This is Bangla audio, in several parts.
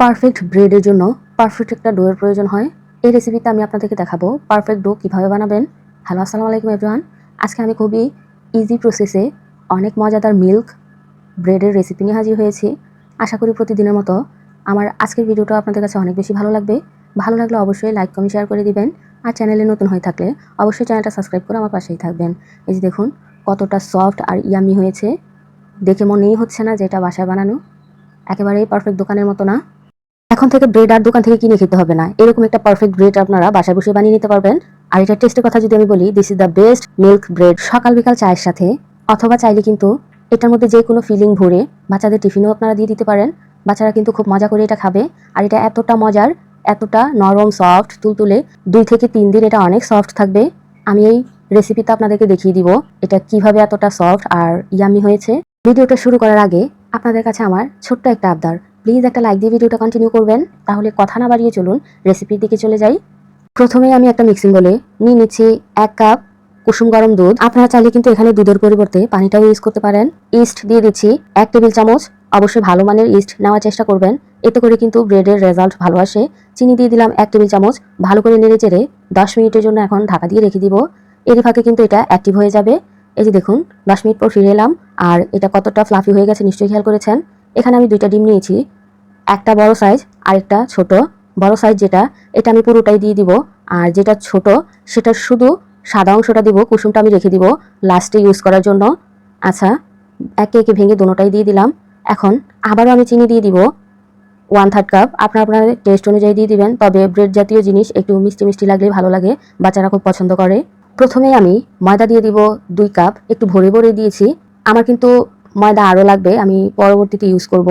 পারফেক্ট ব্রেডের জন্য পারফেক্ট একটা ডোয়ের প্রয়োজন হয়। এই রেসিপিতে আমি আপনাদেরকে দেখাবো পারফেক্ট ডো কীভাবে বানাবেন। হ্যালো আসসালামু আলাইকুম এভরিওয়ান আজকে আমি খুবই ইজি প্রসেসে অনেক মজাদার মিল্ক ব্রেডের রেসিপি নিয়ে হাজির হয়েছি। আশা করি প্রতিদিনের মতো আমার আজকের ভিডিওটা আপনাদের কাছে অনেক বেশি ভালো লাগবে। ভালো লাগলে অবশ্যই লাইক কমেন্ট শেয়ার করে দিবেন। আর চ্যানেলে নতুন হয়ে থাকলে অবশ্যই চ্যানেলটা সাবস্ক্রাইব করে আমার পাশেই থাকবেন। এই যে দেখুন, কতটা সফট আর ইয়ামি হয়েছে। দেখে মনেই হচ্ছে না যে এটা বাসায় বানানো। একেবারেই পারফেক্ট দোকানের মতো না। এখন থেকে ব্রেড আর দোকান থেকে কিনে খেতে হবে না। এরকম একটা পারফেক্ট ব্রেড আপনারা বাসায় বসে বানিয়ে নিতে পারবেন। আর এটার টেস্টের কথা যদি আমি বলি this is the best milk bread সকাল বিকাল চায়ের সাথে, অথবা চাইলে কিন্তু এটার মধ্যে যে কোনো ফিলিং ভরে বাচ্চাদের টিফিনও আপনারা দিয়ে দিতে পারেন। বাচ্চারা কিন্তু খুব মজা করে এটা খাবে। আর এটা এতটা মজার, এতটা নরম সফট তুলতুলে, দুই থেকে তিন দিন এটা অনেক সফট থাকবে। আমি এই রেসিপিটা আপনাদেরকে দেখিয়ে দিব, এটা কীভাবে এতটা সফট আর ইয়ামি হয়েছে। ভিডিওটা শুরু করার আগে আপনাদের কাছে আমার ছোট্ট একটা আবদার। প্লিজ একটা লাইক দিয়ে ভিডিওটা কন্টিনিউ করবেন, তাহলে কথা না বাড়িয়ে চলুন রেসিপির দিকে চলে যাই। প্রথমে আমি একটা মিক্সিং বলে নিয়ে নিচ্ছি এক কাপ কুসুম গরম দুধ। আপনারা চাইলে কিন্তু এখানে দুধের পরিবর্তে পানিটাও ইউজ করতে পারেন। ইস্ট দিয়ে দিচ্ছি এক টেবিল চামচ। অবশ্যই ভালো মানের ইস্ট নেওয়ার চেষ্টা করবেন। এতে করে কিন্তু ব্রেডের রেজাল্ট ভালো আসে। চিনি দিয়ে দিলাম এক টেবিল চামচ। ভালো করে নেড়ে চেড়ে দশ মিনিটের জন্য এখন ঢাকা দিয়ে রেখে দিব। এরই ফাঁকে কিন্তু এটা অ্যাক্টিভ হয়ে যাবে। এই যে দেখুন, দশ মিনিট পর ফিরে এলাম। আর এটা কতটা ফ্লাফি হয়ে গেছে নিশ্চয়ই খেয়াল করেছেন। এখানে আমি দুইটা ডিম নিয়েছি। একটা বড় সাইজ আরেকটা ছোট। বড় সাইজ যেটা, এটা আমি পুরোটাই দিয়ে দিব। আর যেটা ছোট, সেটা শুধু সাদা অংশটা দিব, কুসুমটা আমি রেখে দিব লাস্টে ইউজ করার জন্য। আচ্ছা একে একে ভেঙে দুটোটাই দিয়ে দিলাম। এখন আবারও আমি চিনি দিয়ে দিব। ওয়ান থার্ড কাপ আপনার আপনার টেস্ট অনুযায়ী দিয়ে দিবেন। তবে ব্রেড জাতীয় জিনিস একটু মিষ্টি মিষ্টি লাগলে ভালো লাগে, বাচ্চারা খুব পছন্দ করে। প্রথমে আমি ময়দা দিয়ে দিব দুই কাপ একটু ভরে ভরে দিয়েছি। আমার কিন্তু ময়দা আরও লাগবে, আমি পরবর্তীতে ইউজ করব।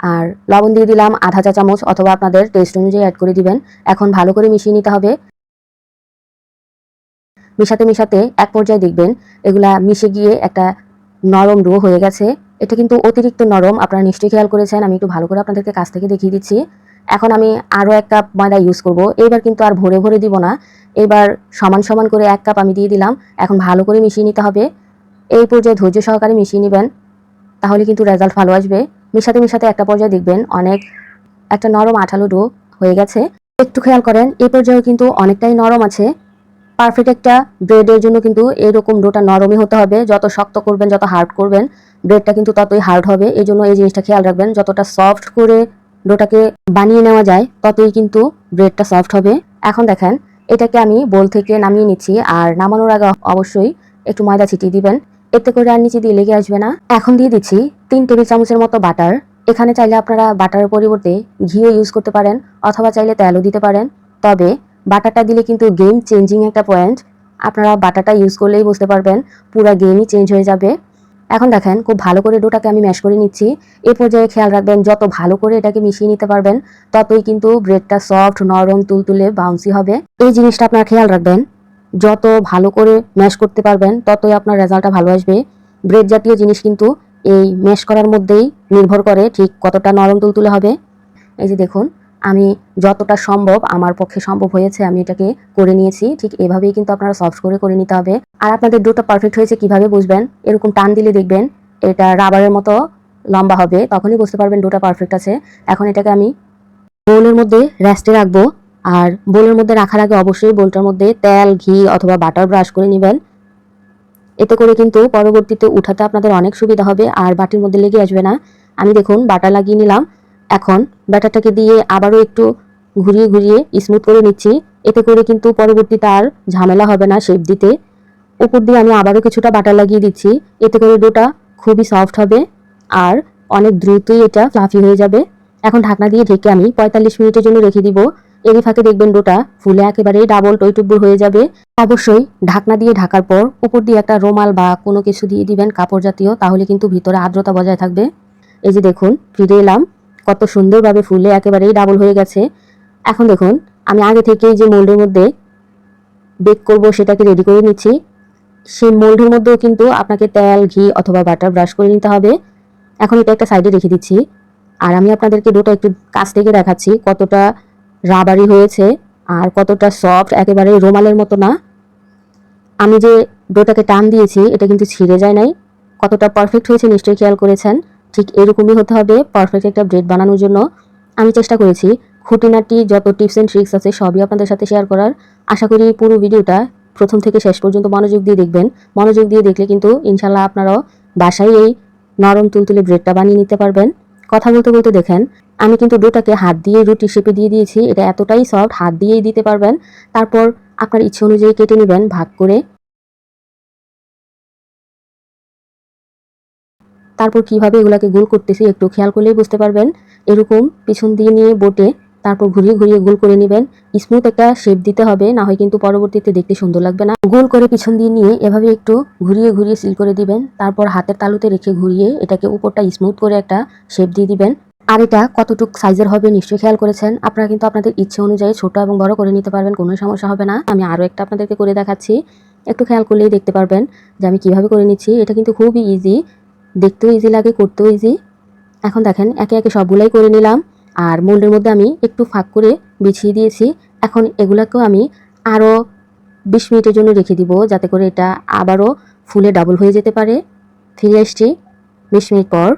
আর লবণ দিয়ে দিলাম আধা চা চামচ অথবা আপনাদের টেস্ট অনুযায়ী অ্যাড করে দিবেন। এখন ভালো করে মিশিয়ে নিতে হবে। মিশাতে মিশাতে এক পর্যায়ে দেখবেন এগুলা মিশে গিয়ে একটা নরম ডো হয়ে গেছে। এটা কিন্তু অতিরিক্ত নরম, আপনারা নিশ্চয়ই খেয়াল করেছেন, আমি একটু ভালো করে আপনাদেরকে কাছ থেকে দেখিয়ে দিচ্ছি। এখন আমি আরও এক কাপ ময়দা ইউজ করব। এবার কিন্তু আর ভরে ভরে দিব না। এবার সমান সমান করে এক কাপ আমি দিয়ে দিলাম। এখন ভালো করে মিশিয়ে নিতে হবে। এই পর্যায়ে ধৈর্য সহকারে মিশিয়ে নেবেন। তাহলে কিন্তু রেজাল্ট ভালো আসবে। মিশাতে মিশাতে একটা পর্যায়ে দেখবেন অনেক একটা নরম আঠালো ডো হয়ে গেছে। একটু খেয়াল করেন এই পর্যায়েও কিন্তু অনেকটাই নরম আছে। পারফেক্ট একটা ব্রেডের জন্য কিন্তু এরকম ডোটা নরমই হতে হবে। যত শক্ত করবেন, যত হার্ড করবেন ব্রেডটা কিন্তু ততই হার্ড হবে। এই জন্য এই জিনিসটা খেয়াল রাখবেন, যতটা সফট করে ডোটাকে বানিয়ে নেওয়া যায়, ততই কিন্তু ব্রেডটা সফট হবে। এখন দেখেন, এটাকে আমি বোল থেকে নামিয়ে নিচ্ছি। আর নামানোর আগে অবশ্যই একটু ময়দা ছিটিয়ে দিবেন। এতে করে আর নিচে দিয়ে লেগে আসবে না। এখন দিয়ে দিচ্ছি তিন টেবিল চামচের মতো বাটার। এখানে চাইলে আপনারা বাটারের পরিবর্তে ঘিও ইউজ করতে পারেন অথবা চাইলে তেলও দিতে পারেন। তবে বাটারটা দিলে কিন্তু গেম চেঞ্জিং একটা পয়েন্ট আপনারা বাটারটা ইউজ করলেই বুঝতে পারবেন পুরো গেমই চেঞ্জ হয়ে যাবে। এখন দেখেন খুব ভালো করে ডোটাকে আমি ম্যাশ করে নিচ্ছি। এ পর্যায়ে খেয়াল রাখবেন, যত ভালো করে এটাকে মিশিয়ে নিতে পারবেন, ততই কিন্তু ব্রেডটা সফট নরম, তুলতুলে বাউন্সি হবে। এই জিনিসটা আপনারা খেয়াল রাখবেন। যত ভালো করে ম্যাশ করতে পারবেন, ততই আপনার রেজাল্টটা ভালো আসবে। ব্রেড জাতীয় জিনিস কিন্তু এই ম্যাশ করার মধ্যেই নির্ভর করে ঠিক কতটা নরম তুলতুলে হবে। এই যে দেখুন, আমি যতটা সম্ভব আমার পক্ষে সম্ভব হয়েছে, আমি এটাকে করে নিয়েছি, ঠিক এভাবেই কিন্তু আপনারা সফট করে করে নিতে হবে। আর আপনাদের ডোটা পারফেক্ট হয়েছে কীভাবে বুঝবেন? এরকম টান দিলে দেখবেন, এটা রাবারের মতো লম্বা হবে, তখনই বুঝতে পারবেন ডোটা পারফেক্ট আছে। এখন এটাকে আমি বোলের মধ্যে রেস্টে রাখব। আর বোলের মধ্যে রাখার আগে অবশ্যই বোলটার মধ্যে তেল, ঘি অথবা বাটার ব্রাশ করে নেবেন। এতে করে কিন্তু পরবর্তীতে উঠাতে আপনাদের অনেক সুবিধা হবে, আর বাটির মধ্যে লেগে আসবে না। আমি দেখুন বাটা লাগিয়ে নিলাম। এখন ব্যাটারটাকে দিয়ে আবারও একটু ঘুরিয়ে ঘুরিয়ে স্মুথ করে নিচ্ছি। এতে করে কিন্তু পরবর্তীতে আর ঝামেলা হবে না শেপ দিতে। উপর দিয়ে আমি আবারও কিছুটা বাটার লাগিয়ে দিচ্ছি। এতে করে ডোটা খুবই সফট হবে, আর অনেক দ্রুতই এটা ফ্লাফি হয়ে যাবে। এখন ঢাকনা দিয়ে ঢেকে আমি পঁয়তাল্লিশ মিনিটের জন্য রেখে দিব। এরই ফাঁকে দেখবেন ডোটা ফুলে একেবারে ডাবল টইটুব্বুর হয়ে যাবে। অবশ্যই ঢাকনা দিয়ে ঢাকার পর উপর দিয়ে একটা রোমাল বা কোনো কিছু দিয়ে দিবেন কাপড় জাতীয়, তাহলে কিন্তু ভিতরে আর্দ্রতা বজায় থাকবে। এই যে দেখুন, ফিরে এলাম, কত সুন্দরভাবে ফুলে একেবারেই ডাবল হয়ে গেছে। এখন দেখুন, আমি আগে থেকেই যে মোল্ডের মধ্যে বেক করব সেটাকে রেডি করে নিচ্ছি। সেই মোল্ডের মধ্যেও কিন্তু আপনাকে তেল, ঘি অথবা বাটার ব্রাশ করে নিতে হবে। এখন এটা একটা সাইডে রেখে দিচ্ছি। আর আমি আপনাদেরকে ডোটা একটু কাছ থেকে দেখাচ্ছি কতটা রাবারি হয়েছে, আর কতটা সফট একেবারে রোমালের মতো না। আমি যে ডোটাকে টান দিয়েছি, এটা কিন্তু ছিঁড়ে যায় নাই। কতটা পারফেক্ট হয়েছে নিশ্চয়ই খেয়াল করেছেন। ঠিক এরকমই হতে হবে পারফেক্ট একটা ব্রেড বানানোর জন্য। আমি চেষ্টা করেছি, খুঁটিনাটি যত টিপস অ্যান্ড ট্রিক্স আছে, সবই আপনাদের সাথে শেয়ার করার। আশা করি পুরো ভিডিওটা প্রথম থেকে শেষ পর্যন্ত মনোযোগ দিয়ে দেখবেন। মনোযোগ দিয়ে দেখলে কিন্তু ইনশাল্লাহ আপনারাও বাসায় এই নরম তুলতুলে ব্রেডটা বানিয়ে নিতে পারবেন। কথা বলতে বলতে দেখেন, আমি কিন্তু ডোটাকে হাত দিয়ে রুটি শেপে দিয়ে দিয়েছি, এটা এতটাই সফট হাত দিয়েই দিতে পারবেন। তারপর আপনার ইচ্ছে অনুযায়ী কেটে নেবেন, ভাগ করে। তারপর কীভাবে এগুলাকে গোল করতেছি একটু খেয়াল করলেই বুঝতে পারবেন। এরকম পিছন দিয়ে নিয়ে বোটে তারপর ঘুরিয়ে ঘুরিয়ে গোল করে নেবেন। স্মুথ একটা শেপ দিতে হবে, না হয় কিন্তু পরবর্তীতে দেখতে সুন্দর লাগবে না। গোল করে পিছন দিয়ে নিয়ে এভাবে একটু ঘুরিয়ে ঘুরিয়ে সিল করে দিবেন। তারপর হাতের তালুতে রেখে ঘুরিয়ে এটাকে উপরটা স্মুথ করে একটা শেপ দিয়ে দিবেন। আর এটা কতটুক সাইজের হবে নিশ্চয়ই খেয়াল করেছেন। আপনারা কিন্তু আপনাদের ইচ্ছে অনুযায়ী ছোট এবং বড় করে নিতে পারবেন, কোনো সমস্যা হবে না। আমি আরও একটা আপনাদেরকে করে দেখাচ্ছি। একটু খেয়াল করলেই দেখতে পারবেন যে আমি কীভাবে করে নিচ্ছি। এটা কিন্তু খুবই ইজি দেখতেও ইজি লাগে, করতেও ইজি এখন দেখেন, একে একে সবগুলাই করে নিলাম। আর মোল্ডের মধ্যে আমি একটু ফাঁক করে বিছিয়ে দিয়েছি। এখন এগুলাকেও আমি আরও বিশ মিনিটের জন্য রেখে দিব, যাতে করে এটা আবারও ফুলে ডাবল হয়ে যেতে পারে। ফিরে এসছি বিশ মিনিট পর।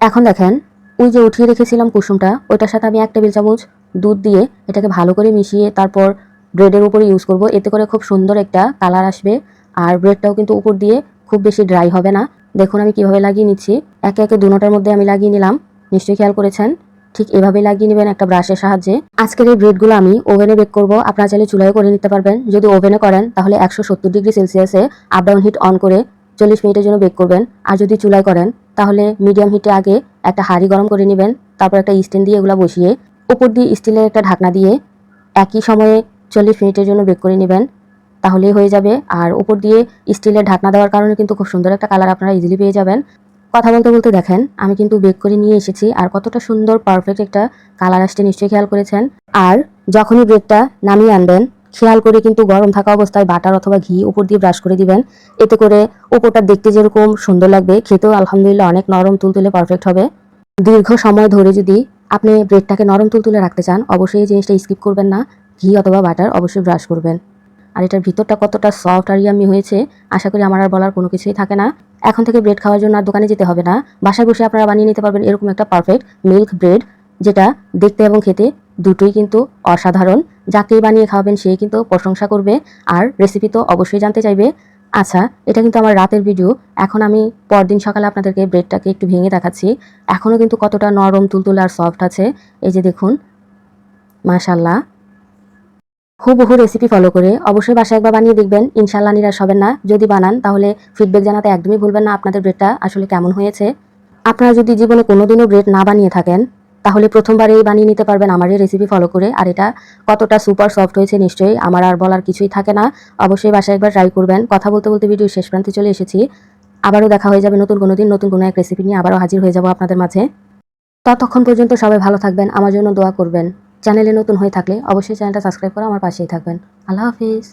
এখন দেখেন, ওই যে উঠিয়ে রেখেছিলাম কুসুমটা, ওইটার সাথে আমি এক টেবিল চামচ দুধ দিয়ে এটাকে ভালো করে মিশিয়ে তারপর ব্রেডের উপরে ইউজ করব। এতে করে খুব সুন্দর একটা কালার আসবে। আর ব্রেডটাও কিন্তু উপর দিয়ে খুব বেশি ড্রাই হবে না। দেখুন আমি কীভাবে লাগিয়ে নিচ্ছি। একে একে দুটোটার মধ্যে আমি লাগিয়ে নিলাম। নিশ্চয়ই খেয়াল করেছেন? ঠিক এভাবে লাগিয়ে নেবেন একটা ব্রাশের সাহায্যে। আজকের এই ব্রেডগুলো আমি ওভেনে বেক করব। আপনারা চাইলে চুলায় করে নিতে পারবেন। যদি ওভেনে করেন, তাহলে একশো সত্তর ডিগ্রি সেলসিয়াসে আপ ডাউন হিট অন করে চল্লিশ মিনিটের জন্য বেক করবেন। আর যদি চুলায় করেন, তাহলে মিডিয়াম হিটে আগে একটা হাঁড়ি গরম করে নেবেন, তারপর একটা স্ট্যান্ড দিয়ে এগুলো বসিয়ে উপর দিয়ে স্টিলের একটা ঢাকনা দিয়ে একই সময়ে চল্লিশ মিনিটের জন্য বেক করে নেবেন। তাহলেই হয়ে যাবে। আর উপর দিয়ে স্টিলের ঢাকনা দেওয়ার কারণে কিন্তু খুব সুন্দর একটা কালার আপনারা ইজিলি পেয়ে যাবেন। কথা বলতে বলতে দেখেন, আমি কিন্তু বেক করে নিয়ে এসেছি আর কতটা সুন্দর পারফেক্ট একটা কালার আসতে নিশ্চয়ই খেয়াল করেছেন। আর যখনই ব্রেডটা নামিয়ে আনবেন, খেয়াল করে কিন্তু গরম থাকা অবস্থায় বাটার অথবা ঘি উপর দিয়ে ব্রাশ করে দিবেন। এতে করে উপরটা দেখতে যেরকম সুন্দর লাগবে, খেতেও আলহামদুলিল্লাহ অনেক নরম তুলতুলে পারফেক্ট হবে। দীর্ঘ সময় ধরে যদি আপনি ব্রেডটাকে নরম তুলতুলে রাখতে চান, অবশ্যই এই জিনিসটা স্কিপ করবেন না। ঘি অথবা বাটার অবশ্যই ব্রাশ করবেন। আর এটার ভিতরটা কতটা সফট আর ইয়ামি হয়েছে, আশা করি আমার আর বলার কোনো কিছুই থাকে না। এখন থেকে ব্রেড খাওয়ার জন্য আর দোকানে যেতে হবে না। বাসায় বসে আপনারা বানিয়ে নিতে পারবেন এরকম একটা পারফেক্ট মিল্ক ব্রেড যেটা দেখতে এবং খেতে দুটোই কিন্তু অসাধারণ। যাকেই বানিয়ে খাওয়াবেন সে কিন্তু প্রশংসা করবে আর রেসিপি তো অবশ্যই জানতে চাইবে। আচ্ছা এটা কিন্তু আমার রাতের ভিডিও এখন আমি পরদিন সকালে আপনাদেরকে ব্রেডটাকে একটু ভেঙে দেখাচ্ছি। এখনও কিন্তু কতটা নরম, তুলতুল আর সফট আছে। এই যে দেখুন মাশাল্লাহ হুবহু রেসিপি ফলো করে অবশ্যই বাসায় একবার বানিয়ে দেখবেন। ইনশাল্লাহ নিরাশ হবেন না। যদি বানান, তাহলে ফিডব্যাক জানাতে একদমই ভুলবেন না আপনাদের ব্রেডটা আসলে কেমন হয়েছে। আপনারা যদি জীবনে কোনোদিনও ব্রেড না বানিয়ে থাকেন, তাহলে প্রথমবারেই বানিয়ে নিতে পারবেন আমার এই রেসিপি ফলো করে। আর এটা কতটা সুপার সফট হয়েছে নিশ্চয়ই আমার আর বলার কিছুই থাকে না। অবশ্যই বাসায় একবার ট্রাই করবেন। কথা বলতে বলতে ভিডিও শেষ প্রান্তে চলে এসেছি। আবারও দেখা হয়ে যাবে নতুন কোনো দিন নতুন কোনো এক রেসিপি নিয়ে। আবারও হাজির হয়ে যাব আপনাদের মাঝে। ততক্ষণ পর্যন্ত সবাই ভালো থাকবেন। আমার জন্য দোয়া করবেন। চ্যানেলে নতুন হয়ে থাকলে অবশ্যই চ্যানেলটা সাবস্ক্রাইব করে আমার পাশেই থাকবেন। আল্লাহ হাফিজ।